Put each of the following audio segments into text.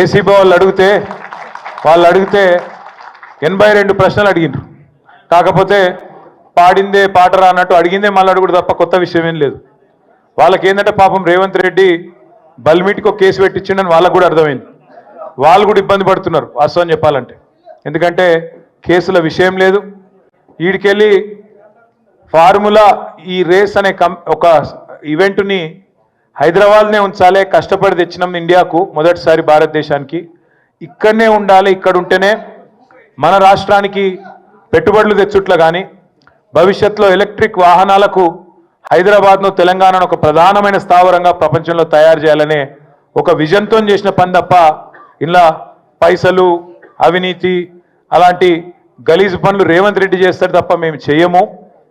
ACB వాళ్ళు అడిగితే వాళ్ళు అడిగితే ఎనభై రెండు ప్రశ్నలు అడిగిండ్రు కాకపోతే పాడిందే పాటరా అన్నట్టు అడిగిందే మళ్ళీ అడుగుడు తప్ప కొత్త విషయం ఏం లేదు. వాళ్ళకి ఏంటంటే పాపం రేవంత్ రెడ్డి బల్మీటికి ఒక కేసు పెట్టించిండని వాళ్ళకు కూడా అర్థమైంది. వాళ్ళు కూడా ఇబ్బంది పడుతున్నారు వాస్తవం చెప్పాలంటే. ఎందుకంటే కేసుల విషయం లేదు. వీడికెళ్ళి ఫార్ములా ఈ రేస్ అనే కం ఒక ఈవెంట్ని హైదరాబాద్నే ఉంచాలి కష్టపడి తెచ్చినాం ఇండియాకు మొదటిసారి భారతదేశానికి. ఇక్కడనే ఉండాలి ఇక్కడ ఉంటేనే మన రాష్ట్రానికి పెట్టుబడులు తెచ్చుట్ల కానీ భవిష్యత్తులో ఎలక్ట్రిక్ వాహనాలకు హైదరాబాద్ను తెలంగాణను ఒక ప్రధానమైన స్థావరంగా ప్రపంచంలో తయారు చేయాలనే ఒక విజన్తో చేసిన పని తప్ప ఇలా పైసలు అవినీతి అలాంటి గలీజు పనులు రేవంత్ రెడ్డి చేస్తారు తప్ప మేము చేయము.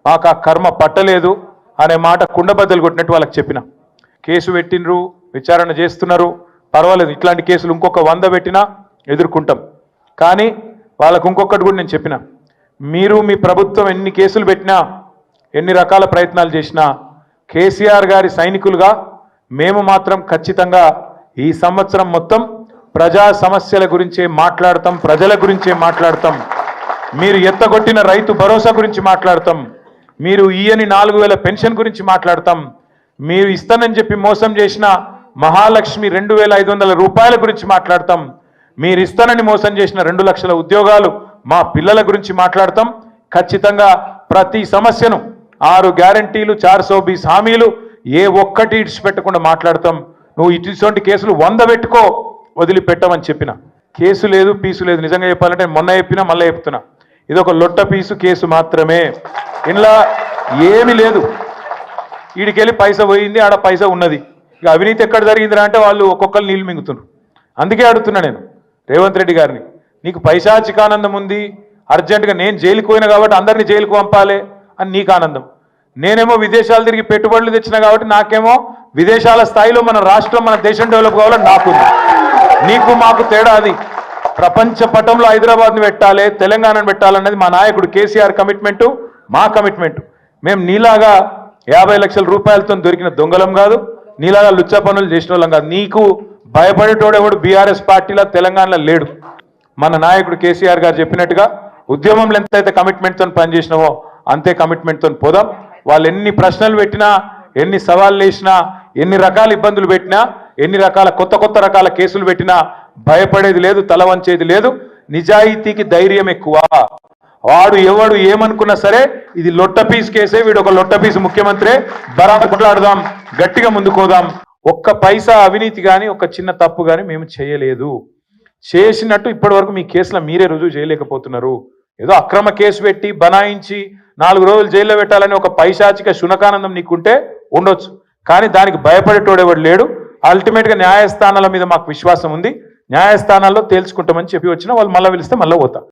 మాకు ఆ కర్మ పట్టలేదు అనే మాట కుండబద్దలు కొట్టినట్టు వాళ్ళకి చెప్పిన. కేసు పెట్టినరు విచారణ చేస్తున్నారు. పర్వాలేదు ఇట్లాంటి కేసులు ఇంకొక వంద పెట్టినా ఎదుర్కొంటాం. కానీ వాళ్ళకు ఇంకొకటి కూడా నేను చెప్పిన. మీరు మీ ప్రభుత్వం ఎన్ని కేసులు పెట్టినా ఎన్ని రకాల ప్రయత్నాలు చేసినా కేసీఆర్ గారి సైనికులుగా మేము మాత్రం ఖచ్చితంగా ఈ సంవత్సరం మొత్తం ప్రజా సమస్యల గురించే మాట్లాడతాం ప్రజల గురించే మాట్లాడతాం. మీరు ఎత్తగొట్టిన రైతు భరోసా గురించి మాట్లాడతాం. మీరు ఈయని నాలుగు వేల పెన్షన్ గురించి మాట్లాడతాం. మీరు ఇస్తానని చెప్పి మోసం చేసిన మహాలక్ష్మి రెండు వేల ఐదు వందల రూపాయల గురించి మాట్లాడతాం. మీరు ఇస్తానని మోసం చేసిన రెండు లక్షల ఉద్యోగాలు మా పిల్లల గురించి మాట్లాడతాం. ఖచ్చితంగా ప్రతి సమస్యను ఆరు గ్యారంటీలు చార్ సోబీస్ హామీలు ఏ ఒక్కటి ఇడిచిపెట్టకుండా మాట్లాడతాం. నువ్వు ఇటువంటి కేసులు వంద పెట్టుకో వదిలిపెట్టమని చెప్పిన. కేసు లేదు పీసు లేదు. నిజంగా చెప్పాలంటే మొన్న చెప్పినా మళ్ళీ చెప్తున్నా. ఇది ఒక లొట్ట పీసు కేసు మాత్రమే. ఇంట్లో ఏమీ లేదు. వీడికెళ్ళి పైస పోయింది ఆడ పైసా ఉన్నది. ఇక అవినీతి ఎక్కడ జరిగిందిరా అంటే వాళ్ళు ఒక్కొక్కరు నీళ్ళు మింగుతున్నారు. అందుకే అడుగుతున్నా నేను రేవంత్ రెడ్డి గారిని నీకు పైశాచికానందం ఉంది అర్జెంటుగా నేను జైలుకు పోయినా కాబట్టి అందరినీ జైలుకు పంపాలి అని నీకు ఆనందం. నేనేమో విదేశాలు తిరిగి పెట్టుబడులు తెచ్చిన కాబట్టి నాకేమో విదేశాల స్థాయిలో మన రాష్ట్రం మన దేశం డెవలప్ కావాలని నాకు నీకు మాకు తేడా అది. ప్రపంచ పటంలో హైదరాబాద్ని పెట్టాలి తెలంగాణను పెట్టాలన్నది మా నాయకుడు కేసీఆర్ కమిట్మెంటు మా కమిట్మెంట్. మేము నీలాగా యాభై లక్షల రూపాయలతో దొరికిన దొంగలం కాదు నీలాగా లుచ్చా పనులు చేసిన వాళ్ళం కాదు. నీకు భయపడేటోడెవడు బీఆర్ఎస్ పార్టీలో తెలంగాణలో లేడు. మన నాయకుడు కేసీఆర్ గారు చెప్పినట్టుగా ఉద్యమంలో ఎంతైతే కమిట్మెంట్తో పనిచేసినామో అంతే కమిట్మెంట్తో పోదాం. వాళ్ళు ఎన్ని ప్రశ్నలు పెట్టినా ఎన్ని సవాళ్ళు వేసినా ఎన్ని రకాల ఇబ్బందులు పెట్టినా ఎన్ని రకాల కొత్త కొత్త రకాల కేసులు పెట్టినా భయపడేది లేదు తల వంచేది లేదు. నిజాయితీకి ధైర్యం ఎక్కువ. వాడు ఎవడు ఏమనుకున్నా సరే ఇది లొట్ట పీస్ కేసే వీడు ఒక లొట్ట పీస్ ముఖ్యమంత్రి. బరాబర్ కొట్లాడుదాం గట్టిగా ముందుకోదాం. ఒక్క పైసా అవినీతి కానీ ఒక చిన్న తప్పు కానీ మేము చేయలేదు. చేసినట్టు ఇప్పటి వరకు మీ కేసులో మీరే రుజువు చేయలేకపోతున్నారు. ఏదో అక్రమ కేసు పెట్టి బనాయించి నాలుగు రోజులు జైల్లో పెట్టాలని ఒక పైశాచిక శునకానందం నీకుంటే ఉండొచ్చు. కానీ దానికి భయపడేటోడెవడు లేడు. అల్టిమేట్గా న్యాయస్థానాల మీద మాకు విశ్వాసం ఉంది. న్యాయస్థానాల్లో తేల్చుకుంటామని చెప్పి వచ్చిన వాళ్ళు మళ్ళీ పిలిస్తే మళ్ళీ పోతాం.